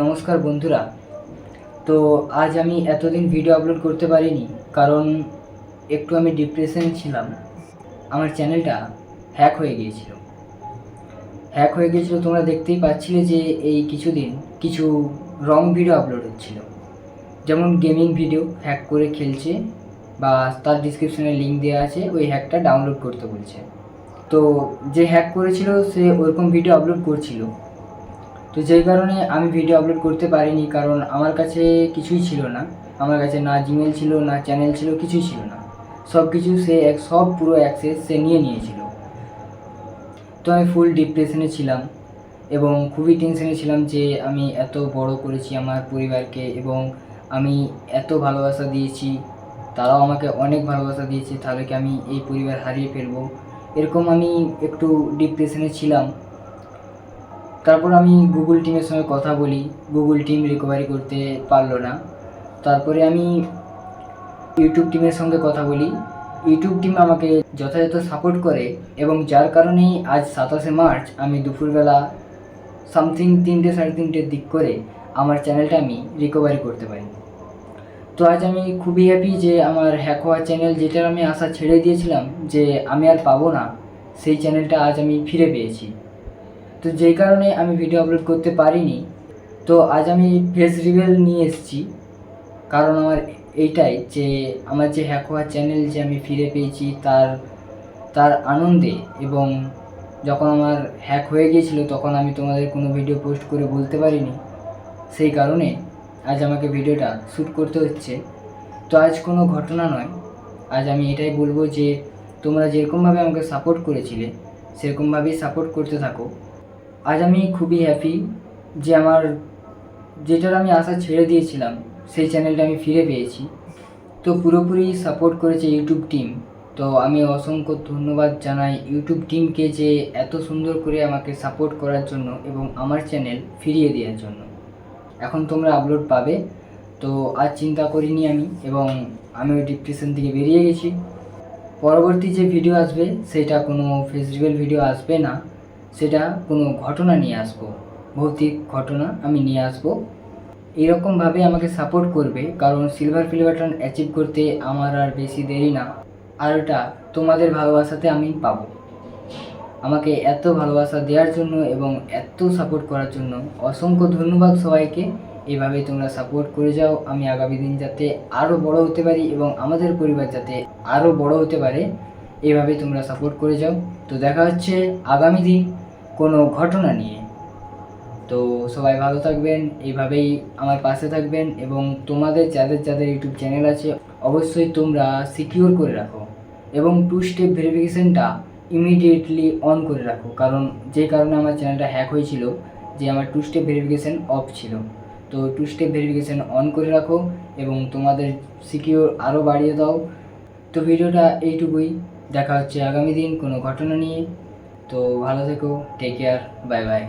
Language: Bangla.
নমস্কার বন্ধুরা। তো আজ আমি এতদিন ভিডিও আপলোড করতে পারিনি, কারণ একটু আমি ডিপ্রেশনে ছিলাম। আমার চ্যানেলটা হ্যাক হয়ে গিয়েছিল। হ্যাক হয়ে গিয়েছিল, তোমরা দেখতেই পাচ্ছিলে যে এই কিছুদিন কিছু রং ভিডিও আপলোড হচ্ছিল। যেমন গেমিং ভিডিও হ্যাক করে খেলছে, বা তার ডিসক্রিপশনে লিঙ্ক দেওয়া আছে, ওই হ্যাকটা ডাউনলোড করতে বলছে। তো যে হ্যাক করেছিল, সে ওরকম ভিডিও আপলোড করছিল। তো যেই কারণে আমি ভিডিও আপলোড করতে পারিনি, কারণ আমার কাছে কিছুই ছিল না। আমার কাছে না জিমেল ছিল, না চ্যানেল ছিল, কিছুই ছিল না। সব কিছু সে এক, সব পুরো অ্যাক্সেস সে নিয়ে নিয়েছিল। তো আমি ফুল ডিপ্রেশনে ছিলাম এবং খুবই টেনশনে ছিলাম যে আমি এত বড় করেছি আমার পরিবারকে এবং আমি এত ভালোবাসা দিয়েছি, তারাও আমাকে অনেক ভালোবাসা দিয়েছে তাহলে কি আমি এই পরিবার হারিয়ে ফেলব। এরকম আমি একটু ডিপ্রেশনে ছিলাম। তারপর আমি গুগল টিমের সঙ্গে কথা বলি। গুগল টিম রিকভারি করতে পারল না। তারপরে আমি ইউটিউব টিমের সঙ্গে কথা বলি। ইউটিউব টিম আমাকে যথাযথ সাপোর্ট করে এবং যার কারণেই আজ সাতাশে মার্চ আমি দুপুরবেলা সামথিং তিনটে সাড়ে তিনটের দিক করে আমার চ্যানেলটা আমি রিকভারি করতে পারি। তো আজ আমি খুবই হ্যাপি যে আমার হ্যাক হওয়া চ্যানেল যেটার আমি আশা ছেড়ে দিয়েছিলাম যে আমি আর পাবো না, সেই চ্যানেলটা আজ আমি ফিরে পেয়েছি। তো যেই কারণে আমি ভিডিও আপলোড করতে পারিনি। তো আজ আমি ফেস রিভেল নিয়ে এসেছি। কারণ আমার এইটাই যে, আমার যে হ্যাক হওয়া চ্যানেল যে আমি ফিরে পেয়েছি, তার তার আনন্দে এবং যখন আমার হ্যাক হয়ে গিয়েছিল, তখন আমি তোমাদের কোনো ভিডিও পোস্ট করে বলতে পারিনি। সেই কারণে আজ আমাকে ভিডিওটা শ্যুট করতে হচ্ছে। তো আজ কোনো ঘটনা নয়। আজ আমি এটাই বলব যে, তোমরা যেরকমভাবে আমাকে সাপোর্ট করেছিলে, সেরকমভাবেই সাপোর্ট করতে থাকো। আজ আমি খুবই হ্যাপি যে আমার যেটার আমি আশা ছেড়ে দিয়েছিলাম, সেই চ্যানেলটা আমি ফিরে পেয়েছি। তো পুরোপুরি সাপোর্ট করেছে ইউটিউব টিম তো আমি অসংখ্য ধন্যবাদ জানাই ইউটিউব টিমকে যে এত সুন্দর করে আমাকে সাপোর্ট করার জন্য এবং আমার চ্যানেল ফিরিয়ে দেওয়ার জন্য। এখন তোমরা আপলোড পাবে। তো আজ চিন্তা করিনি আমি এবং আমি ওই ডিপ্রেশন থেকে বেরিয়ে গেছি। পরবর্তী যে ভিডিও আসবে, সেটা কোনো ফেস্টিভ্যাল ভিডিও আসবে না। সেটা কোনো ঘটনা নিয়ে আসব। ভৌতিক ঘটনা আমি নিয়ে আসব। এরকমভাবে আমাকে সাপোর্ট করবে, কারণ সিলভার প্লে বাটন অ্যাচিভ করতে আমার আর বেশি দেরি না। আর ওটা তোমাদের ভালোবাসাতে আমি পাবো। আমাকে এত ভালোবাসা দেওয়ার জন্য এবং এত সাপোর্ট করার জন্য অসংখ্য ধন্যবাদ সবাইকে। এভাবে তোমরা সাপোর্ট করে যাও, আমি আগামী দিন যাতে আরও বড় হতে পারি এবং আমাদের পরিবার যাতে আরও বড় হতে পারে। এভাবে তোমরা সাপোর্ট করে যাও। তো দেখা হচ্ছে আগামী দিন কোনো ঘটনা নিয়ে। তো সবাই ভালো থাকবেন এইভাবেই আমার পাশে থাকবেন এবং তোমাদের যাদের যাদের ইউটিউব চ্যানেল আছে, অবশ্যই তোমরা সিকিউর করে রাখো এবং টু স্টেপ ভেরিফিকেশনটা ইমিডিয়েটলি অন করে রাখো। কারণ যে কারণে আমার চ্যানেলটা হ্যাক হয়েছিল, যে আমার টু স্টেপ ভেরিফিকেশন অফ ছিল। তো টু স্টেপ ভেরিফিকেশন অন করে রাখো এবং তোমাদের সিকিউর আরও বাড়িয়ে দাও। তো ভিডিওটা এইটুকুই। দেখা হচ্ছে আগামী দিন কোনো ঘটনা নিয়ে। তো ভালো থেকো টেক কেয়ার বাই বাই